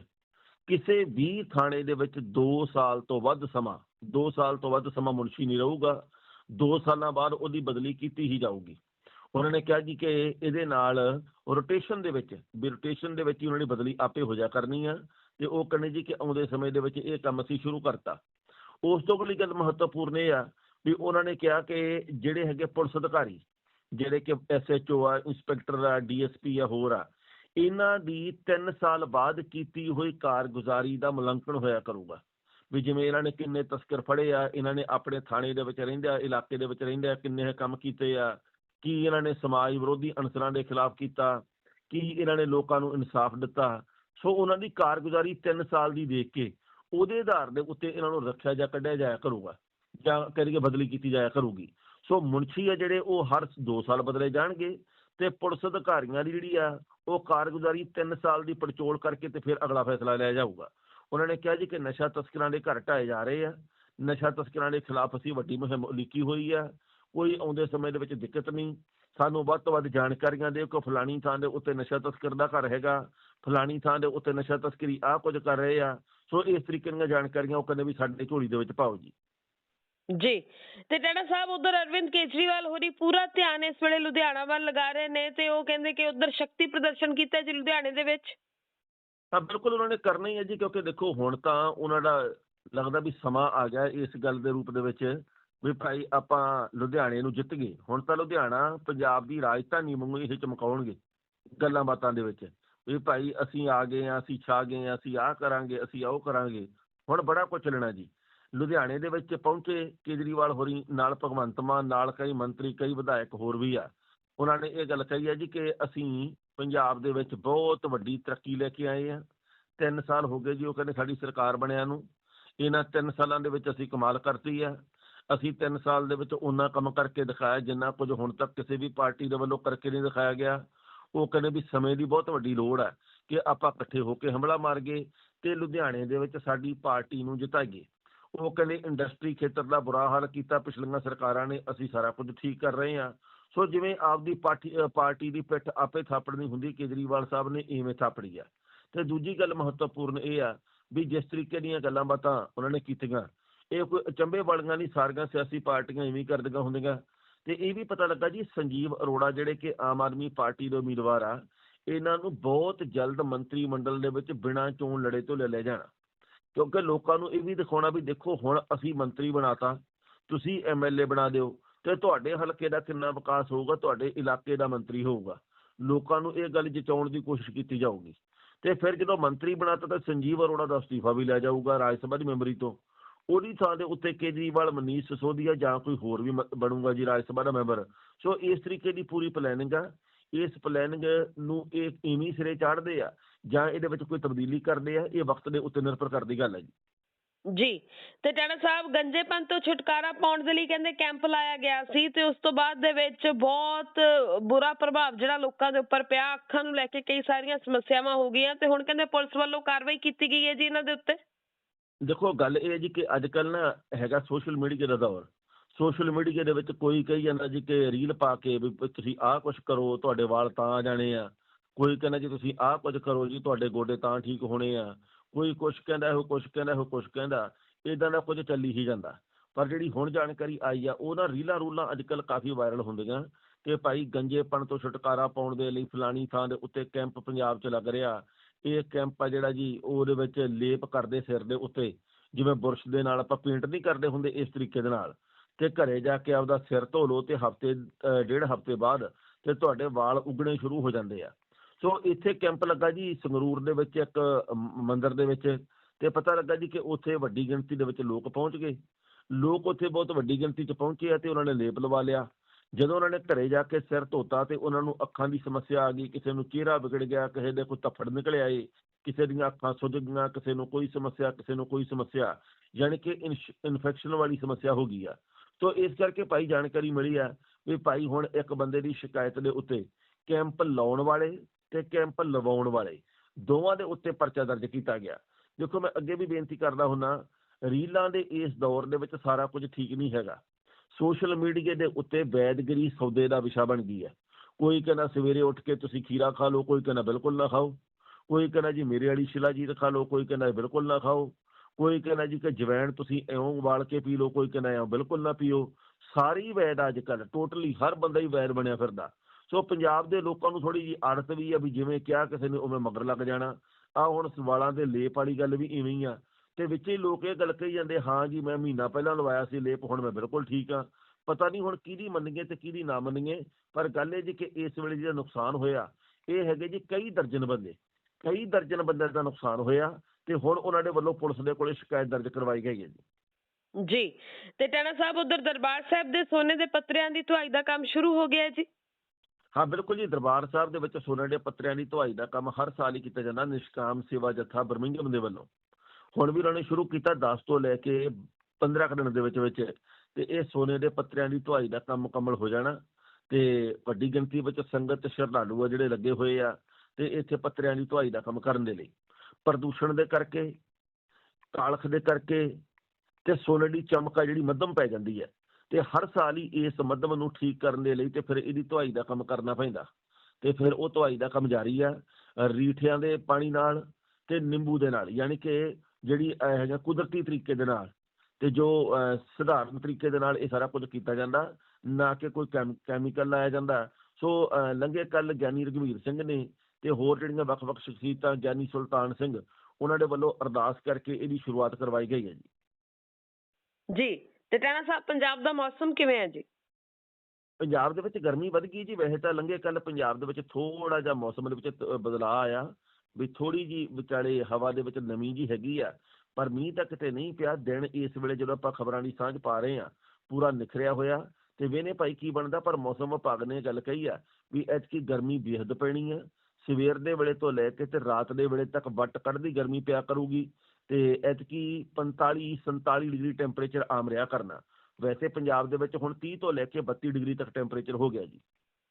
ਕਿਸੇ ਵੀ ਥਾਣੇ ਦੇ ਵਿੱਚ 2 ਸਾਲ ਤੋਂ ਵੱਧ ਸਮਾਂ 2 ਸਾਲ ਤੋਂ ਵੱਧ ਸਮਾਂ ਮੁਨਸ਼ੀ ਨਹੀਂ ਰਹੂਗਾ 2 ਸਾਲਾਂ ਬਾਅਦ ਉਹਦੀ ਬਦਲੀ ਕੀਤੀ ਹੀ ਜਾਊਗੀ। ਉਹਨਾਂ ਨੇ ਕਿਹਾ ਜੀ ਕਿ ਇਹਦੇ ਨਾਲ ਰੋਟੇਸ਼ਨ ਦੇ ਵਿੱਚ, ਵੀ ਰੋਟੇਸ਼ਨ ਦੇ ਵਿੱਚ ਹੀ ਉਹਨਾਂ ਨੇ ਬਦਲੀ ਆਪੇ ਹੋ ਜਾ ਕਰਨੀ ਆ, ਤੇ ਉਹ ਕਹਿੰਦੇ ਜੀ ਕਿ ਆਉਂਦੇ ਸਮੇਂ ਦੇ ਵਿੱਚ ਇਹ ਕੰਮ ਅਸੀਂ ਸ਼ੁਰੂ ਕਰਤਾ। ਉਸ ਤੋਂ ਅਗਲੀ ਗੱਲ ਮਹੱਤਵਪੂਰਨ ਇਹ ਆ ਵੀ ਉਹਨਾਂ ਨੇ ਕਿਹਾ ਕਿ ਜਿਹੜੇ ਹੈਗੇ ਪੁਲਿਸ ਅਧਿਕਾਰੀ, ਜਿਹੜੇ ਕਿ ਐਸਐਚਓ ਆ, ਇੰਸਪੈਕਟਰ ਆ ਡੀਐਸਪੀ ਆ, ਹੋਰ ਆ, ਇਹਨਾਂ ਦੀ 3 ਸਾਲ ਬਾਅਦ ਕੀਤੀ ਹੋਈ ਕਾਰਗੁਜ਼ਾਰੀ ਦਾ ਮੁਲਾਂਕਣ ਹੋਇਆ ਕਰੂਗਾ। ਵੀ ਜਿਵੇਂ ਇਹਨਾਂ ਨੇ ਕਿੰਨੇ ਤਸਕਰ ਫੜੇ ਆ, ਇਹਨਾਂ ਨੇ ਆਪਣੇ ਥਾਣੇ ਦੇ ਵਿੱਚ ਰਹਿੰਦੇ ਆ, ਇਲਾਕੇ ਦੇ ਵਿੱਚ ਰਹਿੰਦੇ ਆ, ਕਿੰਨੇ ਇਹ ਕੰਮ ਕੀਤੇ ਆ, ਕੀ ਇਹਨਾਂ ਨੇ ਸਮਾਜ ਵਿਰੋਧੀ ਅਨਸਰਾਂ ਦੇ ਖਿਲਾਫ ਕੀਤਾ, ਕੀ ਇਹਨਾਂ ਨੇ ਲੋਕਾਂ ਨੂੰ ਇਨਸਾਫ ਦਿੱਤਾ। ਸੋ ਉਹਨਾਂ ਦੀ ਕਾਰਗੁਜ਼ਾਰੀ 3 ਸਾਲ ਦੀ ਦੇਖ ਕੇ ਉਹਦੇ ਆਧਾਰ ਦੇ ਉੱਤੇ ਇਹਨਾਂ ਨੂੰ ਰੱਖਿਆ ਜਾਂ ਕੱਢਿਆ ਜਾਇਆ ਕਰੂਗਾ ਜਾਂ ਕਰੀਏ ਬਦਲੀ ਕੀਤੀ ਜਾਇਆ ਕਰੂਗੀ। ਸੋ ਮੁਨਸ਼ੀ ਆ ਜਿਹੜੇ ਉਹ ਹਰ 2 ਸਾਲ ਬਦਲੇ ਜਾਣਗੇ ਤੇ ਪੁਲਿਸ ਅਧਿਕਾਰੀਆਂ ਦੀ ਜਿਹੜੀ ਆ ਉਹ ਕਾਰਗੁਜ਼ਾਰੀ 3 ਸਾਲ ਦੀ ਪੜਚੋਲ ਕਰਕੇ ਤੇ ਫਿਰ ਅਗਲਾ ਫੈਸਲਾ ਲਿਆ ਜਾਊਗਾ। ਉਹਨਾਂ ਨੇ ਕਿਹਾ ਜੀ ਕਿ ਨਸ਼ਾ ਤਸਕਰਾਂ ਦੇ ਘਰ ਢਾਏ ਜਾ ਰਹੇ ਆ। ਨਸ਼ਾ ਤਸਕਰਾਂ ਦੇ ਖਿਲਾਫ ਅਸੀਂ ਵੱਡੀ ਮੁਹਿੰਮ ਉਲੀਕੀ ਹੋਈ ਆ। ਕੋਈ ਆਉਂਦੇ ਸਮੇਂ ਦੇ ਵਿੱਚ ਦਿੱਕਤ ਨਹੀਂ। ਸਾਨੂੰ ਵੱਧ ਤੋਂ ਵੱਧ ਜਾਣਕਾਰੀਆਂ ਦਿਓ ਕਿ ਫਲਾਣੀ ਥਾਂ ਦੇ ਉੱਤੇ ਨਸ਼ਾ ਤਸਕਰ ਦਾ ਘਰ ਹੈਗਾ ਫਲਾਣੀ ਥਾਂ ਦੇ ਉੱਤੇ ਨਸ਼ਾ ਤਸਕਰੀ ਆਹ ਕੁਝ ਕਰ ਰਹੇ ਆ ਸੋ ਇਸ ਤਰੀਕੇ ਦੀਆਂ ਜਾਣਕਾਰੀਆਂ ਉਹ ਕਹਿੰਦੇ ਵੀ ਸਾਡੇ ਝੋਲੀ ਦੇ ਵਿੱਚ ਪਾਓ ਜੀ। ਜੀ ਤੇ ਟਾਣਾ ਸਾਹਿਬ ਉਧਰ ਅਰਵਿੰਦ ਕੇਜਰੀਵਾਲ ਹੋਰੀ ਪੂਰਾ ਧਿਆਨ ਇਸ ਵੇਲੇ ਲੁਧਿਆਣਾ ਵੱਲ ਲਗਾ ਰਹੇ ਨੇ ਤੇ ਉਹ ਕਹਿੰਦੇ ਕਿ ਉਧਰ ਸ਼ਕਤੀ ਪ੍ਰਦਰਸ਼ਨ ਕੀਤਾ ਜੀ ਲੁਧਿਆਣੇ ਦੇ ਵਿੱਚ? ਤਾਂ ਬਿਲਕੁਲ ਉਹਨਾਂ ਨੇ ਕਰਨਾ ਹੀ ਹੈ ਜੀ ਕਿਉਂਕਿ ਦੇਖੋ ਹੁਣ ਤਾਂ ਉਹਨਾਂ ਦਾ ਲੱਗਦਾ ਵੀ ਸਮਾਂ ਆ ਗਿਆ ਇਸ ਗੱਲ ਦੇ ਰੂਪ ਦੇ ਵਿੱਚ। ਵੀ ਭਾਈ ਆਪਾਂ ਲੁਧਿਆਣੇ ਨੂੰ ਜਿੱਤ ਗਏ। ਹੁਣ ਤਾਂ ਲੁਧਿਆਣਾ, ਪੰਜਾਬ ਦੀ ਰਾਜਧਾਨੀ ਵਾਂਗੂ ਇਹ ਚਮਕਾਉਣਗੇ ਗੱਲਾਂ ਬਾਤਾਂ ਦੇ ਵਿੱਚ। ਵੀ ਭਾਈ ਅਸੀਂ ਆ ਗਏ ਆ ਅਸੀਂ ਛਾ ਗਏ ਆ ਅਸੀਂ ਆਹ ਕਰਾਂਗੇ, ਅਸੀਂ ਉਹ ਕਰਾਂਗੇ। ਹੁਣ ਬੜਾ ਕੁਝ ਲੈਣਾ ਜੀ। ਲੁਧਿਆਣੇ ਦੇ ਵਿੱਚ ਪਹੁੰਚੇ ਕੇਜਰੀਵਾਲ ਹੋਰੀ, ਨਾਲ ਭਗਵੰਤ ਮਾਨ, ਨਾਲ ਕਈ ਮੰਤਰੀ, ਕਈ ਵਿਧਾਇਕ ਹੋਰ ਵੀ ਆ। ਉਹਨਾਂ ਨੇ ਇਹ ਗੱਲ ਕਹੀ ਹੈ ਜੀ ਕਿ ਅਸੀਂ ਪੰਜਾਬ ਦੇ ਵਿੱਚ ਬਹੁਤ ਵੱਡੀ ਤਰੱਕੀ ਲੈ ਕੇ ਆਏ ਆ ਤਿੰਨ ਸਾਲ ਹੋ ਗਏ ਜੀ ਉਹ ਕਹਿੰਦੇ ਸਾਡੀ ਸਰਕਾਰ ਬਣਿਆ ਨੂੰ। ਇਹਨਾਂ ਤਿੰਨ ਸਾਲਾਂ ਦੇ ਵਿੱਚ ਅਸੀਂ ਕਮਾਲ ਕਰਤੀ ਆ। ਅਸੀਂ ਤਿੰਨ ਸਾਲ ਦੇ ਵਿੱਚ ਉਹਨਾਂ ਕੰਮ ਕਰਕੇ ਦਿਖਾਇਆ, ਜਿੰਨਾ ਕੁਝ ਹੁਣ ਤੱਕ ਕਿਸੇ ਵੀ ਪਾਰਟੀ ਦੇ ਵੱਲੋਂ ਕਰਕੇ ਨਹੀਂ ਦਿਖਾਇਆ ਗਿਆ। ਉਹ ਕਹਿੰਦੇ ਵੀ ਸਮੇਂ ਦੀ ਬਹੁਤ ਵੱਡੀ ਲੋੜ ਹੈ ਕਿ ਆਪਾਂ ਇਕੱਠੇ ਹੋ ਕੇ ਹਮਲਾ ਮਾਰ ਗਏ ਤੇ ਲੁਧਿਆਣੇ ਦੇ ਵਿੱਚ ਸਾਡੀ ਪਾਰਟੀ ਨੂੰ ਜਿਤਾਈਏ। ਉਹ ਕਹਿੰਦੇ ਇੰਡਸਟਰੀ ਖੇਤਰ ਦਾ ਬੁਰਾ ਹਾਲ ਕੀਤਾ, ਪਿਛਲੀਆਂ ਸਰਕਾਰਾਂ ਨੇ, ਅਸੀਂ ਸਾਰਾ ਕੁਝ ਠੀਕ ਕਰ ਰਹੇ ਹਾਂ। ਸੋ ਜਿਵੇਂ ਆਪਦੀ ਪਾਰਟੀ ਪਾਰਟੀ ਦੀ ਪਿੱਠ ਆਪੇ ਥਾਪੜਨੀ ਹੁੰਦੀ, ਕੇਜਰੀਵਾਲ ਸਾਹਿਬ ਨੇ ਇਵੇਂ ਥਾਪੜੀ ਆ। ਤੇ ਦੂਜੀ ਗੱਲ ਮਹੱਤਵਪੂਰਨ ਇਹ ਆ ਵੀ ਜਿਸ ਤਰੀਕੇ ਦੀਆਂ ਗੱਲਾਂ ਬਾਤਾਂ ਉਹਨਾਂ ਨੇ ਕੀਤੀਆਂ ਇਹ ਕੋਈ ਅਚੰਭੇ ਵਾਲੀਆਂ ਨਹੀਂ, ਸਾਰੀਆਂ ਸਿਆਸੀ ਪਾਰਟੀਆਂ ਇਵੇਂ ਕਰਦੀਆਂ ਹੁੰਦੀਆਂ। ਤੇ ਇਹ ਵੀ ਪਤਾ ਲੱਗਾ ਜੀ, ਸੰਜੀਵ ਅਰੋੜਾ ਜਿਹੜੇ ਕਿ ਆਮ ਆਦਮੀ ਪਾਰਟੀ ਦੇ ਉਮੀਦਵਾਰ ਆ, ਇਹਨਾਂ ਨੂੰ ਬਹੁਤ ਜਲਦ ਮੰਤਰੀ ਮੰਡਲ ਦੇ ਵਿੱਚ ਬਿਨਾਂ ਚੋਣ ਲੜੇ ਤੋਂ ਲੈ ਲਿਆ ਜਾਣਾ। ਕਿਉਂਕਿ ਲੋਕਾਂ ਨੂੰ ਇਹ ਵੀ ਦਿਖਾਉਣਾ ਵੀ ਦੇਖੋ, ਹੁਣ ਅਸੀਂ ਮੰਤਰੀ ਬਣਾਤਾ, ਤੁਸੀਂ ਐਮਐਲਏ ਬਣਾ ਦਿਓ, ਤੇ ਤੁਹਾਡੇ ਹਲਕੇ ਦਾ ਕਿੰਨਾ ਵਿਕਾਸ ਹੋਊਗਾ, ਤੁਹਾਡੇ ਇਲਾਕੇ ਦਾ ਮੰਤਰੀ ਹੋਊਗਾ। ਲੋਕਾਂ ਨੂੰ ਇਹ ਗੱਲ ਜਚਾਉਣ ਦੀ ਕੋਸ਼ਿਸ਼ ਕੀਤੀ ਜਾਊਗੀ। ਤੇ ਫਿਰ ਜਦੋਂ ਮੰਤਰੀ ਬਣਾਤਾ ਤਾਂ ਸੰਜੀਵ ਅਰੋੜਾ ਦਾ ਅਸਤੀਫਾ ਵੀ ਲੈ ਜਾਊਗਾ ਰਾਜ ਸਭਾ ਦੀ ਮੈਂਬਰੀ ਤੋਂ। ਉਹਦੀ ਥਾਂ ਦੇ ਉੱਤੇ ਕੇਜਰੀਵਾਲ, ਮਨੀਸ਼ ਸਿਸੋਦੀਆ ਜਾਂ ਕੋਈ ਹੋਰ ਵੀ ਬਣੂਗਾ ਜੀ ਰਾਜ ਸਭਾ ਦਾ ਮੈਂਬਰ। ਸੋ ਇਸ ਤਰੀਕੇ ਦੀ ਪੂਰੀ ਪਲੈਨਿੰਗ ਆ। ਇਸ ਪਲੈਨਿੰਗ ਨੂੰ ਇਹ ਇਵੇਂ ਸਿਰੇ ਚਾੜਦੇ ਆ ਜਾਂ ਇਹਦੇ ਵਿੱਚ ਕੋਈ ਤਬਦੀਲੀ ਕਰਦੇ ਆ, ਇਹ ਵਕਤ ਦੇ ਉੱਤੇ ਨਿਰਭਰ ਕਰਦੀ ਗੱਲ ਹੈ ਜੀ। ਜੀ, ਤੇ ਟਾਣਾ ਸਾਹਿਬ ਗੰਜੇਪਨ ਤੋਂ ਛੁਟਕਾਰਾ ਪਾਉਣ ਦੇ ਲਈ ਕਹਿੰਦੇ ਕੈਂਪ ਲਾਇਆ ਗਿਆ ਸੀ ਤੇ ਉਸ ਤੋਂ ਬਾਅਦ ਦੇ ਵਿੱਚ ਬਹੁਤ ਬੁਰਾ ਪ੍ਰਭਾਵ ਜਿਹੜਾ ਲੋਕਾਂ ਦੇ ਉੱਪਰ ਪਿਆ, ਅੱਖਾਂ ਨੂੰ ਲੈ ਕੇ ਕਈ ਸਾਰੀਆਂ ਸਮੱਸਿਆਵਾਂ ਹੋ ਗਈਆਂ ਤੇ ਹੁਣ ਕਹਿੰਦੇ ਪੁਲਿਸ ਵੱਲੋਂ ਕਾਰਵਾਈ ਕੀਤੀ ਗਈ ਹੈ ਜੀ ਇਹਨਾਂ ਦੇ ਉੱਤੇ? ਦੇਖੋ ਗੱਲ ਇਹ ਹੈ ਜੀ ਕਿ ਅੱਜ ਕੱਲ ਨਾ ਹੈਗਾ ਸੋਸ਼ਲ ਮੀਡੀਆ ਦਾ ਦੌਰ। ਸੋਸ਼ਲ ਮੀਡੀਆ ਦੇ ਵਿੱਚ ਕੋਈ ਕਹੀ ਜਾਂਦਾ ਜੀ ਕਿ ਰੀਲ ਪਾ ਕੇ ਵੀ ਪ- ਤੁਸੀਂ ਆਹ ਕੁਝ ਕਰੋ, ਤੁਹਾਡੇ ਵਾਲ ਤਾਂ ਆ ਜਾਣੇ ਆ। ਕੋਈ ਕਹਿੰਦਾ ਜੀ ਤੁਸੀਂ ਆਹ ਕੁਝ ਕਰੋ ਜੀ, ਤੁਹਾਡੇ ਗੋਡੇ ਤਾਂ ਠੀਕ ਹੋਣੇ ਆ। ਕੋਈ ਕੁਛ ਕਹਿੰਦਾ ਉਹ ਕੁਛ ਕਹਿੰਦਾ ਉਹ ਕੁਛ ਕਹਿੰਦਾ ਇਦਾਂ ਦਾ ਕੁਝ ਚੱਲੀ ਹੀ ਜਾਂਦਾ। ਪਰ ਜਿਹੜੀ ਹੁਣ ਜਾਣਕਾਰੀ ਆਈ ਆ ਉਹ ਨਾ ਰੀਲਾਂ ਰੂਲਾਂ ਅੱਜ ਕੱਲ ਕਾਫੀ ਵਾਇਰਲ ਹੁੰਦੀਆਂ। ਕਿ ਭਾਈ ਗੰਜੇਪਣ ਤੋਂ ਛੁਟਕਾਰਾ ਪਾਉਣ ਦੇ ਲਈ ਫਲਾਣੀ ਥਾਂ ਦੇ ਉੱਤੇ ਕੈਂਪ ਪੰਜਾਬ 'ਚ ਲੱਗ ਰਿਹਾ। ਇਹ ਕੈਂਪ ਆ ਜਿਹੜਾ ਜੀ, ਉਹਦੇ ਵਿੱਚ ਲੇਪ ਕਰਦੇ ਸਿਰ ਦੇ ਉੱਤੇ, ਜਿਵੇਂ ਬੁਰਸ਼ ਦੇ ਨਾਲ ਆਪਾਂ ਪੇਂਟ ਨਹੀਂ ਕਰਦੇ ਹੁੰਦੇ ਇਸ ਤਰੀਕੇ ਦੇ ਨਾਲ। ਤੇ ਘਰੇ ਜਾ ਕੇ ਆਪਦਾ ਸਿਰ ਧੋ ਲਓ ਤੇ ਹਫ਼ਤੇ ਡੇਢ ਹਫ਼ਤੇ ਬਾਅਦ ਤੇ ਤੁਹਾਡੇ ਵਾਲ ਉਗਣੇ ਸ਼ੁਰੂ ਹੋ ਜਾਂਦੇ ਆ। ਸੋ ਇੱਥੇ ਕੈਂਪ ਲੱਗਾ ਜੀ, ਸੰਗਰੂਰ ਦੇ ਵਿੱਚ ਇੱਕ ਮ- ਮੰਦਿਰ ਦੇ ਵਿੱਚ ਤੇ ਪਤਾ ਲੱਗਾ ਜੀ ਕਿ ਉੱਥੇ ਵੱਡੀ ਗਿਣਤੀ ਦੇ ਵਿੱਚ ਲੋਕ ਪਹੁੰਚ ਗਏ। ਲੋਕ ਉੱਥੇ ਬਹੁਤ ਵੱਡੀ ਗਿਣਤੀ 'ਚ ਪਹੁੰਚੇ ਆ ਤੇ ਉਹਨਾਂ ਨੇ ਲੇਪ ਲਵਾ ਲਿਆ। ਜਦੋਂ ਉਹਨਾਂ ਨੇ ਘਰੇ ਜਾ ਕੇ ਸਿਰ ਧੋਤਾ ਤੇ ਉਹਨਾਂ ਨੂੰ ਅੱਖਾਂ ਦੀ ਸਮੱਸਿਆ ਆ ਗਈ, ਕਿਸੇ ਨੂੰ ਚਿਹਰਾ ਵਿਗੜ ਗਿਆ, ਕਿਸੇ ਦੇ ਕੋਈ ਧੱਫੜ ਨਿਕਲਿਆ ਏ, ਕਿਸੇ ਦੀਆਂ ਅੱਖਾਂ ਸੁੱਜ ਗਈਆਂ, ਕਿਸੇ ਨੂੰ ਕੋਈ ਸਮੱਸਿਆ, ਕਿਸੇ ਨੂੰ ਕੋਈ ਸਮੱਸਿਆ, ਯਾਨੀ ਕਿ ਇਨਫੈਕਸ਼ਨ ਵਾਲੀ ਸਮੱਸਿਆ ਹੋ ਗਈ ਆ। ਤੋ ਇਸ ਕਰਕੇ ਭਾਈ ਜਾਣਕਾਰੀ ਮਿਲੀ ਆ ਵੀ ਭਾਈ ਹੁਣ ਇੱਕ ਬੰਦੇ ਦੀ ਸ਼ਿਕਾਇਤ ਦੇ ਉੱਤੇ ਕੈਂਪ ਲਾਉਣ ਵਾਲੇ ਤੇ ਕੈਂਪ ਲਵਾਉਣ ਵਾਲੇ ਦੋਵਾਂ ਦੇ ਉੱਤੇ ਪਰਚਾ ਦਰਜ ਕੀਤਾ ਗਿਆ। ਦੇਖੋ ਮੈਂ ਅੱਗੇ ਵੀ ਬੇਨਤੀ ਕਰਦਾ ਹੁੰਨਾ, ਰੀਲਾਂ ਦੇ ਇਸ ਦੌਰ ਦੇ ਵਿੱਚ ਸਾਰਾ ਕੁਝ ਠੀਕ ਨਹੀਂ ਹੈਗਾ। ਸੋਸ਼ਲ ਮੀਡੀਆ ਦੇ ਉੱਤੇ ਵੈਦਗਰੀ ਸੌਦੇ ਦਾ ਵਿਸ਼ਾ ਬਣ ਗਈ ਹੈ। ਕੋਈ ਕਹਿੰਦਾ ਸਵੇਰੇ ਉੱਠ ਕੇ ਤੁਸੀਂ ਖੀਰਾ ਖਾ ਲਓ, ਕੋਈ ਕਹਿੰਦਾ ਬਿਲਕੁਲ ਨਾ ਖਾਓ। ਕੋਈ ਕਹਿੰਦਾ ਜੀ ਮੇਰੇ ਵਾਲੀ ਸ਼ਿਲਾਜੀਤ ਖਾ ਲਓ, ਕੋਈ ਕਹਿੰਦਾ ਬਿਲਕੁਲ ਨਾ ਖਾਓ। ਕੋਈ ਕਹਿੰਦਾ ਜੀ ਕਿ ਜਵੈਣ ਤੁਸੀਂ ਇਉਂ ਉਬਾਲ ਕੇ ਪੀ ਲਓ, ਕੋਈ ਕਹਿੰਦਾ ਇਉਂ ਬਿਲਕੁਲ ਨਾ ਪੀਓ। ਸਾਰੀ ਵੈਦ ਅੱਜ ਕੱਲ ਟੋਟਲੀ ਹਰ ਬੰਦਾ ਹੀ ਵੈਦ ਬਣਿਆ ਫਿਰਦਾ। ਸੋ ਪੰਜਾਬ ਦੇ ਲੋਕਾਂ ਨੂੰ ਥੋੜੀ ਜੀ ਆਦਤ ਵੀ ਆ ਵੀ ਜਿਵੇਂ ਕਿਹਾ ਕਿਸੇ ਨੇ, ਉਵੇਂ ਮਗਰ ਲੱਗ ਜਾਣਾ। ਆ ਹੁਣ ਸਵਾਲਾਂ ਦੇ ਲੇਪ ਵਾਲੀ ਗੱਲ ਵੀ ਇਵੇਂ ਹੀ ਆ। ਤੇ ਵਿੱਚ ਹੀ ਲੋਕ ਇਹ ਗੱਲ ਕਹੀ ਜਾਂਦੇ ਹਾਂ ਜੀ ਮੈਂ ਮਹੀਨਾ ਪਹਿਲਾਂ ਲਵਾਇਆ ਸੀ ਲੇਪ ਹੁਣ ਮੈਂ ਬਿਲਕੁਲ ਠੀਕ ਆ ਪਤਾ ਨਹੀਂ ਹੁਣ ਕਿਹਦੀ ਮੰਨੀਏ ਤੇ ਕਿਹਦੀ ਨਾ ਮੰਨੀਏ ਪਰ ਗੱਲ ਇਹ ਜੀ ਕਿ ਇਸ ਵੇਲੇ ਜਿਹੜਾ ਨੁਕਸਾਨ ਹੋਇਆ ਇਹ ਹੈਗੇ ਜੀ ਕਈ ਦਰਜਨ ਬੰਦੇ ਕਈ ਦਰਜਨ ਬੰਦੇ ਦਾ ਨੁਕਸਾਨ ਹੋਇਆ ਤੇ ਹੁਣ ਉਹਨਾਂ ਦੇ ਵੱਲੋਂ ਪੁਲਿਸ ਦੇ ਕੋਲੇ ਸ਼ਿਕਾਇਤ ਦਰਜ ਕਰਵਾਈ ਗਈ ਹੈ ਜੀ। ਜੀ ਤੇ ਟਾਣਾ ਸਾਹਿਬ ਉਧਰ ਦਰਬਾਰ ਸਾਹਿਬ ਦੇ ਸੋਨੇ ਦੇ ਪੱਤਰਿਆਂ ਦੀ ਢੁਆਈ ਦਾ ਕੰਮ ਸ਼ੁਰੂ ਹੋ ਗਿਆ ਜੀ? ਹਾਂ ਬਿਲਕੁਲ ਜੀ ਦਰਬਾਰ ਸਾਹਿਬ ਦੇ ਵਿੱਚ ਸੋਨੇ ਦੇ ਪੱਤਰਿਆਂ ਦੀ ਢੁਆਈ ਦਾ ਕੰਮ ਹਰ ਸਾਲ ਹੀ ਕੀਤਾ ਜਾਂਦਾ ਨਿਸ਼ਕਾਮ ਸੇਵਾ ਜਥਾ ਬਰਮਿੰਗਮ ਦੇ ਵੱਲੋਂ। ਹੁਣ ਵੀ ਉਹਨਾਂ ਨੇ ਸ਼ੁਰੂ ਕੀਤਾ 10 ਤੋਂ ਲੈ ਕੇ 15 ਕੁ ਦਿਨ ਦੇ ਵਿੱਚ ਵਿੱਚ, ਤੇ ਇਹ ਸੋਨੇ ਦੇ ਪੱਤਰਿਆਂ ਦੀ ਢੁਆਈ ਦਾ ਕੰਮ ਮੁਕੰਮਲ ਹੋ ਜਾਣਾ, ਤੇ ਵੱਡੀ ਗਿਣਤੀ ਵਿੱਚ ਸੰਗਤ ਸ਼ਰਧਾਲੂ ਆ ਜਿਹੜੇ ਲੱਗੇ ਹੋਏ ਆ, ਤੇ ਇੱਥੇ ਪੱਤਰਿਆਂ ਦੀ ਢੁਆਈ ਦਾ ਕੰਮ ਕਰਨ ਦੇ ਲਈ। ਪ੍ਰਦੂਸ਼ਣ ਦੇ ਕਰਕੇ, ਕਾਲਖ ਦੇ ਕਰਕੇ, ਤੇ ਸੋਨੇ ਦੀ ਚਮਕ ਆ ਜਿਹੜੀ ਮੱਧਮ ਪੈ ਜਾਂਦੀ ਹੈ ਤੇ ਹਰ ਸਾਲ ਹੀ ਇਸ ਮੱਧਮ ਨੂੰ ਠੀਕ ਕਰਨ ਦੇ ਲਈ ਤੇ ਫਿਰ ਇਹਦੀ ਧੁਆਈ ਦਾ ਕੰਮ ਕਰਨਾ ਪੈਂਦਾ। ਤੇ ਫਿਰ ਉਹ ਧੁਆਈ ਦਾ ਕੰਮ ਜਾਰੀ ਆ, ਰੀਠਿਆਂ ਦੇ ਪਾਣੀ ਨਾਲ ਤੇ ਨਿੰਬੂ ਦੇ ਨਾਲ, ਯਾਨੀ ਕਿ ਜਿਹੜੀ ਇਹ ਹੈਗਾ ਕੁਦਰਤੀ ਤਰੀਕੇ ਦੇ ਨਾਲ ਤੇ ਜੋ ਸਧਾਰਨ ਤਰੀਕੇ ਦੇ ਨਾਲ ਇਹ ਸਾਰਾ ਕੁਝ ਕੀਤਾ ਜਾਂਦਾ ਨਾ ਕਿ ਕੋਈ ਕੈਮ- ਕੈਮੀਕਲ ਲਾਇਆ ਜਾਂਦਾ। ਸੋ ਲੰਘੇ ਕੱਲ ਗਿਆਨੀ ਰਘਵੀਰ ਸਿੰਘ ਨੇ ਤੇ ਹੋਰ ਜਿਹੜੀਆਂ ਵੱਖ-ਵੱਖ ਸ਼ਖਸੀਅਤਾਂ ਗਿਆਨੀ ਸੁਲਤਾਨ ਸਿੰਘ ਉਹਨਾਂ ਦੇ ਵੱਲੋਂ ਅਰਦਾਸ ਕਰਕੇ ਇਹਦੀ ਸ਼ੁਰੂਆਤ ਕਰਵਾਈ ਗਈ ਹੈ ਜੀ। ਜੀ ਤੇ ਟਾਣਾ ਸਾਹਿਬ ਪੰਜਾਬ ਦਾ ਮੌਸਮ ਕਿਵੇਂ ਹੈ ਜੀ? ਪੰਜਾਬ ਦੇ ਵਿੱਚ ਗਰਮੀ ਵਧ ਗਈ ਜੀ। ਵੈਸੇ ਤਾਂ ਲੰਘੇ ਕੱਲ ਪੰਜਾਬ ਦੇ ਵਿੱਚ ਥੋੜਾ ਜਿਹਾ ਮੌਸਮ ਦੇ ਵਿੱਚ ਬਦਲਾਅ ਆਇਆ। ਵੀ ਥੋੜੀ ਜੀ ਵਿਚਾਲੇ ਹਵਾ ਦੇ ਵਿੱਚ ਨਮੀ ਜੀ ਹੈਗੀ ਆ, ਪਰ ਮੀਂਹ ਤਾਂ ਕਿਤੇ ਨਹੀਂ ਪਿਆ, ਦਿਨ ਇਸ ਵੇਲੇ ਜਦੋਂ ਆਪਾਂ ਖਬਰਾਂ ਦੀ ਸਾਂਝ ਪਾ ਰਹੇ ਆ ਪੂਰਾ ਨਿਖਰਿਆ ਹੋਇਆ, ਤੇ ਵੇਨੇ ਭਾਈ ਕੀ ਬਣਦਾ, ਪਰ ਮੌਸਮ ਵਿਭਾਗ ਨੇ ਗੱਲ ਕਹੀ ਆ ਵੀ ਐਤਕੀ ਗਰਮੀ ਬੇਹੱਦ ਪੈਣੀ ਆ, ਸਵੇਰ ਦੇ ਵੇਲੇ ਤੋਂ ਲੈ ਕੇ ਤੇ ਰਾਤ ਦੇ ਵੇਲੇ ਤੱਕ ਵੱਟ ਕੱਢਦੀ ਗਰਮੀ ਪਿਆ ਕਰੂਗੀ, ਤੇ ਐਤਕੀ 45 47 ਡਿਗਰੀ ਟੈਂਪਰੇਚਰ ਆਮ ਰਿਹਾ ਕਰਨਾ, ਵੈਸੇ ਪੰਜਾਬ ਦੇ ਵਿੱਚ ਹੁਣ 30 ਤੋਂ ਲੈ ਕੇ 32 ਡਿਗਰੀ ਤੱਕ ਟੈਂਪਰੇਚਰ ਹੋ ਗਿਆ ਜੀ।